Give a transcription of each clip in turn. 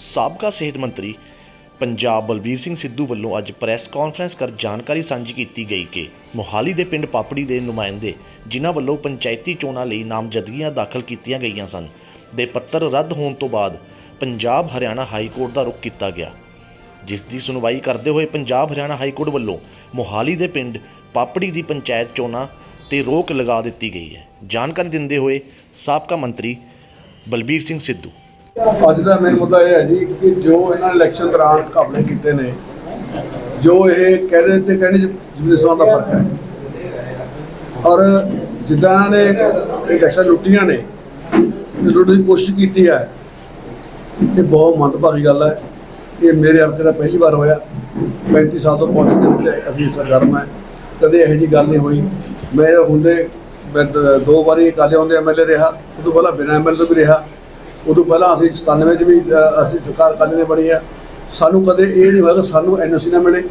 ਸਾਬਕਾ ਸਿਹਤ ਮੰਤਰੀ ਪੰਜਾਬ ਬਲਬੀਰ ਸਿੰਘ ਸਿੱਧੂ ਵੱਲੋਂ ਅੱਜ ਪ੍ਰੈਸ ਕਾਨਫਰੰਸ ਕਰ ਜਾਣਕਾਰੀ ਸਾਂਝੀ ਕੀਤੀ ਗਈ ਕਿ ਮੋਹਾਲੀ ਦੇ ਪਿੰਡ ਪਾਪੜੀ ਦੇ ਨੁਮਾਇੰਦੇ, ਜਿਨ੍ਹਾਂ ਵੱਲੋਂ ਪੰਚਾਇਤੀ ਚੋਣਾਂ ਲਈ ਨਾਮਜ਼ਦਗੀਆਂ ਦਾਖਲ ਕੀਤੀਆਂ ਗਈਆਂ ਸਨ, ਦੇ ਪੱਤਰ ਰੱਦ ਹੋਣ ਤੋਂ ਬਾਅਦ ਪੰਜਾਬ ਹਰਿਆਣਾ ਹਾਈ ਕੋਰਟ ਦਾ ਰੁਖ ਕੀਤਾ ਗਿਆ। ਜਿਸ ਦੀ ਸੁਣਵਾਈ ਕਰਦੇ ਹੋਏ ਪੰਜਾਬ ਹਰਿਆਣਾ ਹਾਈ ਕੋਰਟ ਵੱਲੋਂ ਮੋਹਾਲੀ ਦੇ ਪਿੰਡ ਪਾਪੜੀ ਦੀ ਪੰਚਾਇਤ ਚੋਣਾਂ ਤੇ ਰੋਕ ਲਗਾ ਦਿੱਤੀ ਗਈ ਹੈ। ਜਾਣਕਾਰੀ ਦਿੰਦੇ ਹੋਏ ਸਾਬਕਾ ਮੰਤਰੀ ਬਲਬੀਰ ਸਿੰਘ ਸਿੱਧੂ ਅੱਜ ਦਾ ਮੇਨ ਮੁੱਦਾ ਇਹ ਹੈ ਜੀ ਕਿ ਜੋ ਇਹਨਾਂ ਨੇ ਇਲੈਕਸ਼ਨ ਦੌਰਾਨ ਘਪਲੇ ਕੀਤੇ ਨੇ, ਜੋ ਇਹ ਕਹਿ ਰਹੇ ਤੇ ਕਹਿੰਦੇ ਜਿਸਮਾਂ ਦਾ ਫ਼ਰਕ ਹੈ। ਔਰ ਜਿੱਦਾਂ ਇਹਨਾਂ ਨੇ ਇਲੈਕਸ਼ਨ ਲੁੱਟੀਆਂ ਨੇ ਲੁੱਟਣ ਦੀ ਕੋਸ਼ਿਸ਼ ਕੀਤੀ ਹੈ, ਇਹ ਬਹੁਤ ਮੰਦਭਾਗੀ ਗੱਲ ਹੈ। ਇਹ ਮੇਰੇ ਹਲਕੇ ਦਾ ਪਹਿਲੀ ਵਾਰ ਹੋਇਆ। 35 ਸਾਲ ਤੋਂ ਪੌਲਿਟਿਕਸ ਦੇ ਵਿੱਚ ਅਸੀਂ ਸਰਗਰਮ ਹੈ। ਕਦੇ ਇਹੋ ਜਿਹੀ ਗੱਲ ਨਹੀਂ ਹੋਈ। ਮੈਂ ਹੁੰਦੇ, ਮੈਂ ਦ- ਦੋ ਵਾਰੀ ਅਕਾਲੀ ਹੁੰਦੇ ਐਮਐਲਏ ਰਿਹਾ। ਉਦੋਂ ਪਹਿਲਾਂ ਬਿਨਾਂ ਐਮਐਲਏ ਤੋਂ ਵੀ ਰਿਹਾ। ਉਦੋਂ ਪਹਿਲਾਂ ਅਸੀਂ 97 ਚ ਵੀ ਅਸੀਂ ਸਰਕਾਰ ਕਾਲੀ ਬਣੀ ਆ। ਸਾਨੂੰ ਕਦੇ ਇਹ ਨਹੀਂ ਹੋਇਆ ਕਿ ਸਾਨੂੰ ਐਨਓਸੀ ਨਾ ਮਿਲੇ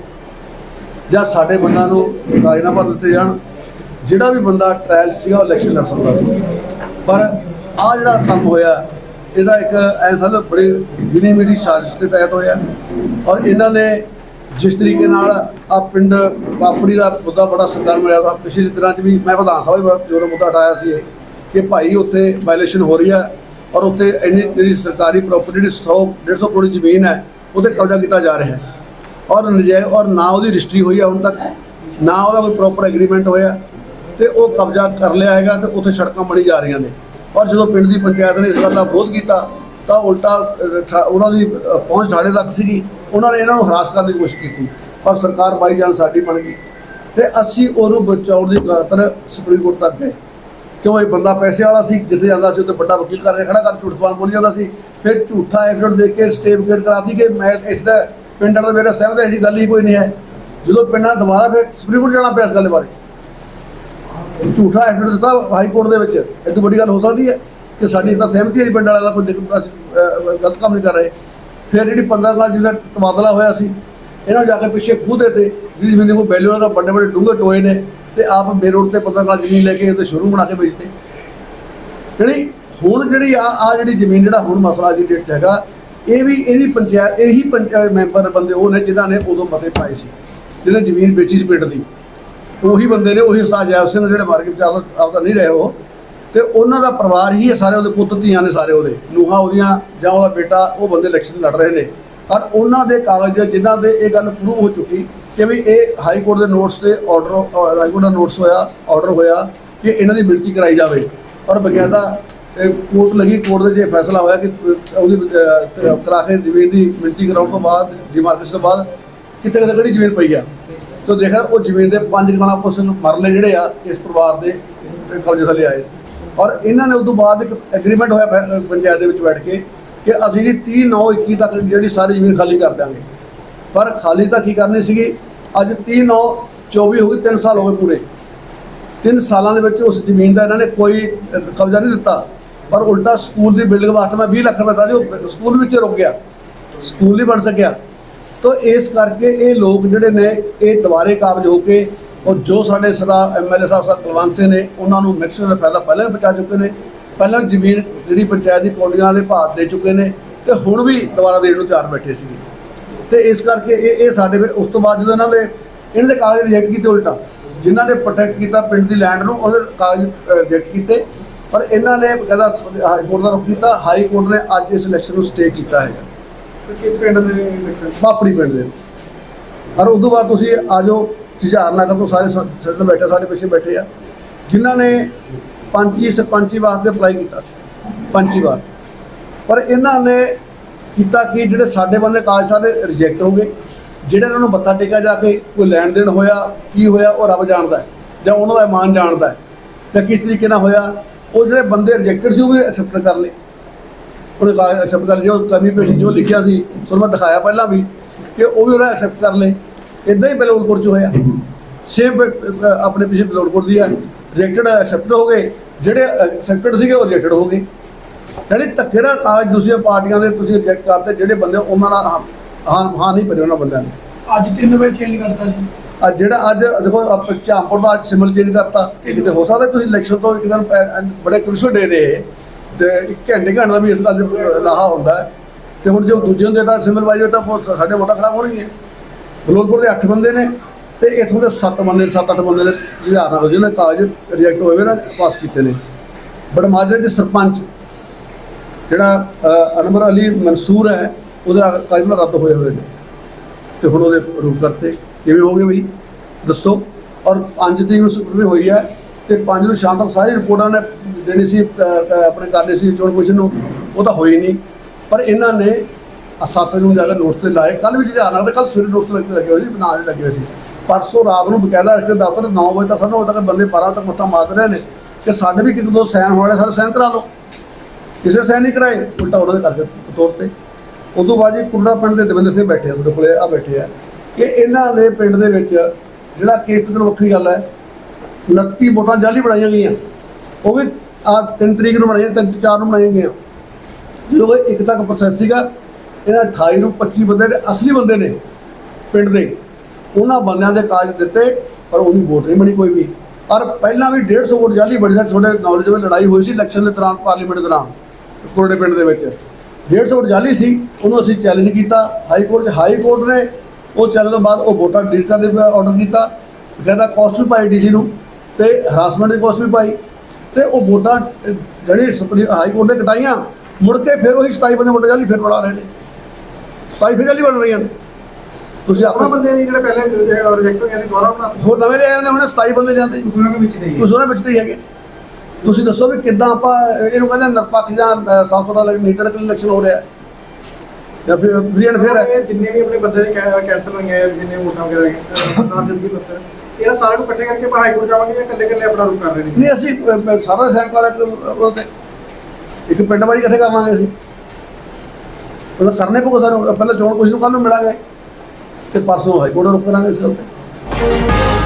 ਜਾਂ ਸਾਡੇ ਬੰਦਿਆਂ ਨੂੰ ਰਾਜਨਾਮਾ ਦਿੱਤੇ ਜਾਣ। ਜਿਹੜਾ ਵੀ ਬੰਦਾ ਟ੍ਰਾਇਲ ਸੀਗਾ, ਉਹ ਇਲੈਕਸ਼ਨ ਲੜ ਸਕਦਾ ਸੀ। ਪਰ ਆ ਜਿਹੜਾ ਕੰਮ ਹੋਇਆ, ਇਹਦਾ ਇੱਕ ਐਸਾ ਲ ਬੜੀ ਗਿਣੀ ਮੇਰੀ ਸਾਜ਼ਿਸ਼ ਦੇ ਤਹਿਤ ਹੋਇਆ। ਔਰ ਇਹਨਾਂ ਨੇ ਜਿਸ ਤਰੀਕੇ ਨਾਲ ਆ ਪਿੰਡ ਪਾਪੜੀ ਦਾ ਮੁੱਦਾ ਬੜਾ ਸਰਕਾਰ ਮਿਲਿਆ। ਤਾ ਪਿਛਲੇ ਦਿਨਾਂ 'ਚ ਵੀ ਮੈਂ ਵਿਧਾਨ ਸਭਾ ਵਿੱਚ ਜੋ ਮੁੱਦਾ ਉਠਾਇਆ ਸੀ ਕਿ ਭਾਈ ਉੱਥੇ ਵਾਇਲੇਸ਼ਨ ਹੋ ਰਹੀ ਹੈ ਔਰ ਉੱਥੇ ਇੰਨੀ ਜਿਹੜੀ ਸਰਕਾਰੀ ਪ੍ਰਾਪਰਟੀ ਜਿਹੜੀ 100 150 ਕਰੋੜ ਜ਼ਮੀਨ ਹੈ ਉਹਤੇ ਕਬਜ਼ਾ ਕੀਤਾ ਜਾ ਰਿਹਾ ਹੈ। ਔਰ ਨਜਾਇਜ਼ ਔਰ ਨਾ ਉਹਦੀ ਰਜਿਸਟਰੀ ਹੋਈ ਹੈ ਹੁਣ ਤੱਕ ਨਾ ਉਹਦਾ ਕੋਈ ਪ੍ਰੋਪਰ ਐਗਰੀਮੈਂਟ ਹੋਇਆ ਤੇ ਉਹ ਕਬਜ਼ਾ ਕਰ ਲਿਆ ਹੈਗਾ ਤੇ ਉੱਥੇ ਸੜਕਾਂ ਬਣੀ ਜਾ ਰਹੀਆਂ ਨੇ। ਔਰ ਜਦੋਂ ਪਿੰਡ ਦੀ ਪੰਚਾਇਤ ਨੇ ਇਸ ਗੱਲ ਦਾ ਵਿਰੋਧ ਕੀਤਾ ਤਾਂ ਉਲਟਾ ਅਹ, ਉਹਨਾਂ ਦੀ ਪਹੁੰਚ ਥਾਣੇ ਤੱਕ ਸੀਗੀ। ਉਹਨਾਂ ਨੇ ਇਹਨਾਂ ਨੂੰ ਹਰਾਸ ਕਰਨ ਦੀ ਕੋਸ਼ਿਸ਼ ਕੀਤੀ ਔਰ ਸਰਕਾਰ ਬਾਈ ਜਾਨ ਸਾਡੀ ਬਣ ਗਈ। ਤੇ ਅਸੀਂ ਉਹਨੂੰ ਬਚਾਉਣ ਦੀ ਖਾਤਰ ਸੁਪਰੀਮ ਕੋਰਟ ਤੱਕ ਗਏ। ਕਿਉਂ ਇਹ ਬੰਦਾ ਪੈਸੇ ਵਾਲਾ ਸੀ ਜਿੱਥੇ ਜਾਂਦਾ ਸੀ ਉੱਥੇ ਵੱਡਾ ਵਕੀਲ ਕਰਕੇ ਖੜਾ ਕਰ ਝੂਠ ਸਵਾਲ ਬੋਲੀ ਜਾਂਦਾ ਸੀ। ਫਿਰ ਝੂਠਾ ਐਫੀਡੇਵਿਟ ਦੇ ਕੇ ਸਟੇ ਵਕੀਲ ਕਰਾਤੀ ਕਿ ਮੈਂ ਇਸ ਦਾ ਪਿੰਡਾਂ ਦਾ ਮੇਰਾ ਸਹਿਮਤ ਐਸੀ ਗੱਲ ਹੀ ਕੋਈ ਨਹੀਂ ਹੈ। ਜਦੋਂ ਪਿੰਡਾਂ ਦੁਬਾਰਾ ਫਿਰ ਸੁਪਰੀਮ ਕੋਰਟ ਜਾਣਾ ਪਿਆ ਇਸ ਗੱਲ ਬਾਰੇ। ਝੂਠਾ ਐਫੀਡੇਵਿਟ ਦਿੱਤਾ ਹਾਈ ਕੋਰਟ ਦੇ ਵਿੱਚ। ਇਹ ਤੋਂ ਵੱਡੀ ਗੱਲ ਹੋ ਸਕਦੀ ਹੈ ਕਿ ਸਾਡੀ ਇਸ ਦਾ ਸਹਿਮਤੀ ਹੈ ਜੀ ਪਿੰਡ ਵਾਲਿਆਂ ਦਾ ਕੋਈ ਦਿੱਕ- ਅਸੀਂ, ਗਲਤ ਕੰਮ ਨਹੀਂ ਕਰ ਰਹੇ। ਫਿਰ ਜਿਹੜੀ 15 ਨਾਲ ਜਿਹਦਾ ਤਬਾਦਲਾ ਹੋਇਆ ਸੀ ਇਹਨਾਂ ਨੂੰ ਜਾ ਕੇ ਪਿੱਛੇ ਖੂਹ ਦੇ ਤੇ ਜਿਹੜੀ ਜ਼ਮੀਨ ਦੇ ਕੋਈ ਵੈਲਿਊ ਦਾ ਵੱਡੇ ਵੱਡੇ ਡੂੰਘੇ ਟੋਏ ਨੇ ਤੇ ਆਪ ਮੇਰੇ ਰੋਡ ਤੇ 15 ਨਾਲ ਜ਼ਮੀਨ ਲੈ ਕੇ ਉਹਦੇ ਸ਼ੋਰੂਮ ਬਣਾ ਕੇ ਵੇਚਦੇ ਜਿਹੜੀ ਹੁਣ ਜਿਹੜੀ ਆ ਆ ਜਿਹੜੀ ਜ਼ਮੀਨ ਜਿਹੜਾ ਹੁਣ ਮਸਲਾ ਦੀ ਡੇਟ 'ਚ ਹੈਗਾ, ਇਹ ਵੀ ਇਹਦੀ ਪੰਚਾਇਤ, ਇਹੀ ਪੰਚਾਇਤ ਮੈਂਬਰ ਬੰਦੇ ਉਹ ਨੇ ਜਿਨ੍ਹਾਂ ਨੇ ਉਦੋਂ ਮਤੇ ਪਾਏ ਸੀ, ਜਿਹਨੇ ਜ਼ਮੀਨ ਵੇਚੀ ਸੀ ਪਿੰਡ ਦੀ। ਉਹੀ ਬੰਦੇ ਨੇ, ਉਹੀ ਉਸਤਾਦ ਜੈਬ ਸਿੰਘ ਜਿਹੜੇ ਮਾਰ ਕੇ ਵਿਚਾਰ ਆਪਦਾ ਨਹੀਂ ਰਹੇ ਉਹ। ਤੇ ਉਹਨਾਂ ਦਾ ਪਰਿਵਾਰ ਹੀ ਇਹ ਸਾਰੇ ਉਹਦੇ ਪੁੱਤ ਧੀਆਂ ਨੇ ਸਾਰੇ ਉਹਦੇ। ਨੂੰਹਾਂ ਉਹਦੀਆਂ ਜਾਂ ਉਹਦਾ ਬੇਟਾ, ਉਹ ਬੰਦੇ ਇਲੈਕਸ਼ਨ ਲੜ ਰਹੇ ਨੇ। ਪਰ ਉਹਨਾਂ ਦੇ ਕਾਗਜ਼ ਜਿਨ੍ਹਾਂ ਦੇ ਇਹ ਗੱਲ ਪ੍ਰੂਵ ਹੋ ਚੁੱਕੀ ਕਿ ਵੀ ਇਹ ਹਾਈ ਕੋਰਟ ਦੇ ਨੋਟਸ ਤੇ ਆਰਡਰ ਹਾਈ ਕੋਰਟ ਦਾ ਨੋਟਸ ਹੋਇਆ ਆਰਡਰ ਹੋਇਆ ਕਿ ਇਹਨਾਂ ਦੀ ਮਿਲਤੀ ਕਰਾਈ ਜਾਵੇ। ਔਰ ਬਕਾਇਦਾ ਕੋਰਟ ਲੱਗੀ, ਕੋਰਟ ਦੇ ਜੇ ਫੈਸਲਾ ਹੋਇਆ ਕਿ ਉਹਦੀ ਕਰਾ ਕੇ ਜ਼ਮੀਨ ਦੀ ਮਿਲਤੀ ਕਰਾਉਣ ਤੋਂ ਬਾਅਦ ਡਿਮਾਰਕੇਸ਼ਨ ਤੋਂ ਬਾਅਦ ਕਿਤੇ ਕਿਤੇ ਕਿਹੜੀ ਜ਼ਮੀਨ ਪਈ ਆ? ਤੋ ਦੇਖਿਆ, ਉਹ ਜ਼ਮੀਨ ਦੇ ਪੰਜ ਗਣਾ ਪੁੱਛ ਮਰਲੇ ਜਿਹੜੇ ਆ, ਇਸ ਪਰਿਵਾਰ ਦੇ ਕਬਜ਼ੇ ਥੱਲੇ ਆਏ। ਔਰ ਇਹਨਾਂ ਨੇ ਉਸ ਤੋਂ ਬਾਅਦ ਇੱਕ ਐਗਰੀਮੈਂਟ ਹੋਇਆ ਪੰਚਾਇਤ ਦੇ ਵਿੱਚ ਬੈਠ ਕੇ ਕਿ ਅਸੀਂ ਜੀ 30 9 21 ਤੱਕ ਜਿਹੜੀ ਸਾਰੀ ਜ਼ਮੀਨ ਖਾਲੀ ਕਰ ਦਿਆਂਗੇ। ਪਰ ਖਾਲੀ ਤਾਂ ਕੀ ਕਰਨੀ ਸੀਗੀ? ਅੱਜ 30 9 24 ਹੋ ਗਏ 3 ਸਾਲ ਹੋ ਗਏ ਪੂਰੇ। ਤਿੰਨ ਸਾਲਾਂ ਦੇ ਵਿੱਚ ਉਸ ਜ਼ਮੀਨ ਦਾ ਇਹਨਾਂ ਨੇ ਕੋਈ ਕਬਜ਼ਾ ਨਹੀਂ ਦਿੱਤਾ। ਪਰ ਉਲਟਾ ਸਕੂਲ ਦੀ ਬਿਲਡਿੰਗ ਵਾਸਤੇ ਮੈਂ 20 ਲੱਖ ਰੁਪਏ ਦਿੱਤਾ ਸੀ, ਉਹ ਸਕੂਲ ਵਿੱਚ ਰੁਕ ਗਿਆ। ਸਕੂਲ ਨਹੀਂ ਬਣ ਸਕਿਆ। ਤਾਂ ਇਸ ਕਰਕੇ ਇਹ ਲੋਕ ਜਿਹੜੇ ਨੇ, ਇਹ ਦੁਬਾਰੇ ਕਾਬਜ ਹੋ ਕੇ ਔਰ ਜੋ ਸਾਡੇ ਸਦਾ ਐਮਐਲਏ ਸਾਹਿਬ ਸਾਹਿਬ ਕੁਲਵੰਤ ਸਿੰਘ ਨੇ, ਉਹਨਾਂ ਨੂੰ ਮੈਕਸਿਮਮ ਦਾ ਫਾਇਦਾ ਪਹਿਲਾਂ ਹੀ ਬਚਾ ਚੁੱਕੇ ਨੇ। ਪਹਿਲਾਂ ਜ਼ਮੀਨ ਜਿਹੜੀ ਪੰਚਾਇਤ ਦੀ ਕੌਡੀਆਂ ਦੇ ਭਾਅ ਦੇ ਚੁੱਕੇ ਨੇ ਤੇ ਹੁਣ ਵੀ ਦੁਬਾਰਾ ਦੇਣ ਨੂੰ ਤਿਆਰ ਬੈਠੇ ਸੀਗੇ ਤੇ ਇਸ ਕਰਕੇ ਇਹ ਇਹ ਸਾਡੇ ਫਿਰ ਉਸ ਤੋਂ ਬਾਅਦ ਜਦੋਂ ਇਹਨਾਂ ਦੇ ਇਹਨਾਂ ਦੇ ਕਾਗਜ਼ ਰਿਜੈਕਟ ਕੀਤੇ ਉਲਟਾ ਜਿਨ੍ਹਾਂ ਨੇ ਪ੍ਰੋਟੈਕਟ ਕੀਤਾ ਪਿੰਡ ਦੀ ਲੈਂਡ ਨੂੰ ਉਹਦੇ ਕਾਗਜ਼ ਰਿਜੈਕਟ ਕੀਤੇ। ਪਰ ਇਹਨਾਂ ਨੇ ਕਹਿੰਦਾ ਹਾਈ ਕੋਰਟ ਦਾ ਰੁਖ ਕੀਤਾ ਹਾਈ ਕੋਰਟ ਨੇ ਅੱਜ ਇਸ ਇਲੈਕਸ਼ਨ ਨੂੰ ਸਟੇ ਕੀਤਾ ਹੈਗਾ। ਕਿਸ ਪਿੰਡ ਦੇ ਇਲੈਕਸ਼ਨ ਬਾਪੜੀ ਪਿੰਡ ਦੇ। ਔਰ ਉਦੋਂ ਬਾਅਦ ਤੁਸੀਂ ਆ ਜਾਓ ਝਾਰ ਨਗਰ ਤੋਂ ਸਾਰੇ ਸੱਜਣ ਬੈਠੇ ਸਾਡੇ ਪਿੱਛੇ ਬੈਠੇ ਆ। ਜਿਨ੍ਹਾਂ ਨੇ ਪੰਚੀ ਸਰਪੰਚੀ ਵਾਸਤੇ ਅਪਲਾਈ ਕੀਤਾ ਸੀ। ਪੰਚੀ ਵਾਸਤੇ ਪਰ ਇਹਨਾਂ ਨੇ ਕੀਤਾ ਕਿ? ਜਿਹੜੇ ਸਾਡੇ ਬੰਦੇ ਕਾਗਜ਼ ਸਾਰੇ ਰਿਜੈਕਟ ਹੋ ਗਏ। ਜਿਹੜੇ ਇਹਨਾਂ ਨੂੰ ਮੱਥਾ ਟੇਕਿਆ ਜਾ ਕੇ ਕੋਈ ਲੈਣ ਦੇਣ ਹੋਇਆ ਕੀ ਹੋਇਆ ਉਹ ਰੱਬ ਜਾਣਦਾ ਜਾਂ ਉਹਨਾਂ ਦਾ ਇਮਾਨ ਜਾਣਦਾ ਤੇ ਕਿਸ ਤਰੀਕੇ ਨਾਲ ਹੋਇਆ। ਉਹ ਜਿਹੜੇ ਬੰਦੇ ਰਿਜੈਕਟਡ ਸੀ ਉਹ ਵੀ ਐਕਸੈਪਟ ਕਰ ਲਏ। ਉਹਨੇ ਕਾਗਜ਼ ਐਕਸੈਪਟ ਕਰ ਲਿਆ। ਉਹ ਕਮੀ ਪੇਸ਼ ਜੋ ਲਿਖਿਆ ਸੀ ਸੋ ਮੈਂ ਦਿਖਾਇਆ ਪਹਿਲਾਂ ਵੀ ਕਿ ਉਹ ਵੀ ਉਹਨੇ ਐਕਸੈਪਟ ਕਰ ਲਏ। ਇਦਾਂ ਹੀ ਬਲੌਲਪੁਰ ਚ ਹੋਇਆ। ਸੇਮ ਆਪਣੇ ਪਿਛੇ ਬਲੌਲਪੁਰ ਦੀ ਹੈ। ਰਿਜੈਕਟਡ ਐਕਸੈਪਟ ਹੋ ਗਏ। ਜਿਹੜੇ ਐਕਸੈਪਟਡ ਸੀਗੇ ਉਹ ਰਿਜੈਕਟਡ ਹੋ ਗਏ। ਜਿਹੜੇ ਧੱਕੇ ਨਾਲ ਕਾਗਜ਼ ਦੂਸਰੀਆਂ ਪਾਰਟੀਆਂ ਦੇ ਤੁਸੀਂ ਰਿਜੈਕਟ ਕਰਤੇ ਜਿਹੜੇ ਬੰਦੇ ਉਹਨਾਂ ਨਾਲ ਹਾਂ ਹਾਂ ਨਹੀਂ ਭਰੇ ਉਹਨਾਂ ਬੰਦਿਆਂ ਨੇ ਅੱਜ 3 ਵਜੇ ਚੇਂਜ ਕਰਤਾ ਜੀ। ਅੱਜ ਜਿਹੜਾ ਅੱਜ ਦੇਖੋ ਆਪ ਝਾਂਪੁਰ ਦਾ ਅੱਜ ਸਿਮਲ ਚੇਂਜ ਕਰਤਾ। ਕਿਤੇ ਹੋ। ਸਕਦਾ ਤੁਸੀਂ ਇਲੈਕਸ਼ਨ ਤੋਂ ਇੱਕ ਦਿਨ ਬੜੇ ਕ੍ਰਿਸ਼ਲ ਡੇ ਦੇ ਤੇ ਇੱਕ ਘੰਟੇ ਘੰਟੇ ਦਾ ਵੀ ਇਸ ਗੱਲ ਲਾਹਾ ਹੁੰਦਾ ਤੇ ਹੁਣ ਜੋ ਦੂਜੇ ਹੁੰਦੇ ਤਾਂ ਸਿਮਲ ਬਾਜੀ ਤਾਂ ਸਾਡੇ ਵੋਟਾਂ ਖਰਾਬ ਹੋਣਗੀਆਂ। ਬਲੋਲਪੁਰ ਦੇ 8 ਬੰਦੇ ਨੇ। ਤੇ ਇਥੋਂ ਦੇ 7 ਬੰਦੇ 7-8 ਬੰਦੇ ਨੇ ਜਿਹਨਾਂ ਨਾਲ ਜਿਹਨਾਂ ਦੇ ਕਾਗਜ਼ ਰਿਜੈਕਟ ਹੋਏ ਹੋਏ ਨਾ ਪਾਸ ਕੀਤੇ ਨੇ। ਬਟ ਮਾਜਰੇ ਦੇ ਸਰਪੰਚ ਜਿਹੜਾ ਅ, ਅਨਵਰ ਅਲੀ ਮਨਸੂਰ ਹੈ ਉਹਦੇ ਕਾਗਜ਼ ਨਾਲ ਰੱਦ ਹੋਏ ਹੋਏ ਨੇ। ਤੇ ਹੁਣ ਉਹਦੇ ਰੂਪ ਕਰਤੇ। ਕਿਵੇਂ ਹੋ ਗਏ ਬਈ? ਦੱਸੋ। ਔਰ 5 ਤਰੀਕ ਨੂੰ ਸਕੂਟਰੀ ਹੋਈ ਹੈ ਤੇ ਪੰਜ ਨੂੰ ਸ਼ਾਮ ਤੱਕ ਸਾਰੀ ਰਿਪੋਰਟਾਂ ਨੇ ਦੇਣੀ ਸੀ ਆਪਣੇ ਕਰਨੀ ਸੀ ਚੋਣ ਕਮਿਸ਼ਨ ਨੂੰ। ਉਹ ਤਾਂ ਹੋਈ ਨਹੀਂ। ਪਰ ਇਹਨਾਂ ਨੇ ਸੱਤ ਨੂੰ ਜਾ ਕੇ ਨੋਟਸ ਤੇ ਲਾਏ। ਕੱਲ ਵੀ ਜਾਣਾ ਤੇ ਕੱਲ ਸਵੇਰੇ ਨੋਟਿਸ ਲੱਗੇ ਲੱਗੇ ਹੋਏ ਸੀ ਬਣਾ ਨਹੀਂ ਲੱਗੇ ਹੋਏ ਸੀ। ਪਰਸੋਂ ਰਾਤ ਨੂੰ ਬਕਾਇਦਾ ਇਸ ਦੇ ਦਫ਼ਤਰ 9 ਵਜੇ ਤੱਕ ਸਾਨੂੰ ਵਜੇ ਤੱਕ ਬੰਦੇ 12 ਤੱਕ ਮੱਥਾ ਮਾਰਦੇ ਰਹੇ ਨੇ ਕਿ ਸਾਡੇ ਵੀ ਕਿਤੇ ਦੋ ਸਾਈਨ ਹੋਣੇ ਸਾਡੇ ਸਾਈਨ ਕਰਾ ਲਓ ਕਿਸੇ ਸਾਈਨ ਨਹੀਂ ਕਰਾਏ, ਉਲਟਾ ਉਹਨਾਂ ਦੇ ਕਰਕੇ ਤੌਰ ਤੇ। ਉਸ ਤੋਂ ਬਾਅਦ ਜੀ ਕੁੰਡਾ ਪਿੰਡ ਦੇ ਦਵਿੰਦਰ ਸਿੰਘ ਬੈਠੇ ਆ ਤੁਹਾਡੇ ਕੋਲੇ ਆ ਬੈਠੇ ਆ। ਕਿ ਇਹਨਾਂ ਦੇ ਪਿੰਡ ਦੇ ਵਿੱਚ ਜਿਹੜਾ ਕੇਸ ਤੇ ਵੱਖਰੀ ਗੱਲ ਹੈ 29 ਵੋਟਾਂ ਜਾਲੀ ਬਣਾਈਆਂ ਗਈਆਂ। ਉਹ ਵੀ ਆ 3 ਤਰੀਕ ਨੂੰ ਬਣਾਈਆਂ 3 4 ਨੂੰ ਬਣਾਈਆਂ ਗਈਆਂ। ਜਦੋਂ ਇੱਕ ਤੱਕ ਪ੍ਰੋਸੈਸ ਸੀਗਾ, ਇਹਨਾਂ 28 ਨੂੰ 25 ਬੰਦੇ ਨੇ ਅਸਲੀ ਬੰਦੇ ਨੇ ਪਿੰਡ ਦੇ। ਉਹਨਾਂ ਬੰਦਿਆਂ ਦੇ ਕਾਜ ਦਿੱਤੇ, ਪਰ ਉਹਦੀ ਵੋਟ ਨਹੀਂ ਬਣੀ ਕੋਈ ਵੀ। ਔਰ ਪਹਿਲਾਂ ਵੀ 150 ਵੋਟ ਜਾਲੀ ਬੜੀ ਸਾਡੇ ਤੁਹਾਡੇ ਨੌਲੇਜ ਵਿੱਚ ਲੜਾਈ ਹੋਈ ਸੀ ਇਲੈਕਸ਼ਨ ਦੇ ਦੌਰਾਨ ਪਾਰਲੀਮੈਂਟ ਦੇ ਦੌਰਾਨ ਕੋਰੜੇ ਪਿੰਡ ਦੇ ਵਿੱਚ। 150 ਵੋਟ ਜਾਲੀ ਸੀ, ਉਹਨੂੰ ਅਸੀਂ ਚੈਲੰਜ ਕੀਤਾ। ਹਾਈ ਕੋਰਟ 'ਚ ਹਾਈ ਕੋਰਟ ਨੇ, ਉਹ ਚੱਲਣ ਤੋਂ ਬਾਅਦ ਉਹ ਵੋਟਾਂ ਡਿਲੀਟ ਕਰਨ ਦੇ ਆਰਡਰ ਕੀਤਾ। ਕਹਿੰਦਾ ਕਾਸਟ ਵੀ ਪਾਈ ਡੀਸੀ ਨੂੰ, ਤੇ ਹਰਾਸਮੈਂਟ ਦੀ ਕਾਸਟ ਵੀ ਪਾਈ। ਤੇ ਉਹ ਵੋਟਾਂ ਜਿਹੜੀ ਸੁਪਰੀਮ ਹਾਈ ਕੋਰਟ ਨੇ ਕਟਾਈਆਂ, ਮੁੜ ਕੇ ਫਿਰ ਉਹੀ 27 ਬੰਦੇ ਵੋਟਾਂ ਜਾਲੀ ਫਿਰ ਬਣਾ ਰਹੇ ਨੇ। 27 ਫਿਰ ਜਾਲੀ ਬਣ ਰਹੀਆਂ ਨੇ। ਤੁਸੀਂ ਆਪਣਾ ਬੰਦੇ ਨੇ ਜਿਹੜੇ ਪਹਿਲੇ ਰਿਜੈਕਟ ਹੋਏ ਨੇ ਦੁਬਾਰਾ ਬਣਾ ਹੋਰ ਨਵੇਂ ਲਿਆਏ ਨੇ ਹੁਣ 27 ਬੰਦੇ ਜਾਂਦੇ ਜੀ। ਉਹਨਾਂ ਦੇ ਵਿੱਚ ਦੇ ਕੁਛ ਉਹਨਾਂ ਵਿੱਚ ਤੇ ਹੀ ਹੈਗੇ। ਤੁਸੀਂ ਦੱਸੋ ਵੀ ਕਿੱਦਾਂ ਆਪਾਂ ਇਹਨੂੰ ਕਹਿੰਦੇ ਨਿਰਪੱਖ ਜਾਂ ਸਾਫ਼ ਸੁਥਰਾ ਮੀਟਰ ਇਲੈਕਸ਼ਨ ਹੋ ਰਿਹਾ ਜਾਂ ਫਿਰ ਬਰੀਅਨ ਫੇਰ ਹੈ। ਇਹ ਜਿੰਨੇ ਵੀ ਆਪਣੇ ਬੰਦੇ ਨੇ ਕੈਂਸਲ ਹੋਈਆਂ ਜਿੰਨੇ ਵੋਟਾਂ ਵਗੈਰਾ ਨਾ ਜਲਦੀ ਪੱਤਰ ਇਹਨਾਂ ਸਾਰਿਆਂ ਨੂੰ ਇਕੱਠੇ ਕਰਕੇ ਆਪਾਂ ਹਾਈ ਕੋਰਟ ਜਾਵਾਂਗੇ ਜਾਂ ਇਕੱਲੇ ਇਕੱਲੇ ਆਪਣਾ ਰੂਪ ਕਰ ਰਹੇ ਨੇ? ਨਹੀਂ ਅਸੀਂ ਸਾਰਾ ਸੈਂਕ ਵਾਲਾ ਉਹ ਤੇ ਇੱਕ ਪਿੰਡ ਵਾਰੀ ਇਕੱਠੇ ਕਰ ਲਾਂਗੇ ਅਸੀਂ। ਉਹ ਕਰਨੇ ਸਾਨੂੰ ਪਹਿਲਾਂ ਚੋਣ ਕੁਝ ਨੂੰ ਕੱਲ ਨੂੰ ਮਿਲਾਂਗੇ। ਤੇ ਪਰਸੋਂ ਹਾਈ ਕੋਰਟ ਰੁਕ ਕਰਾਂਗੇ ਇਸ ਗੱਲ ਤੇ।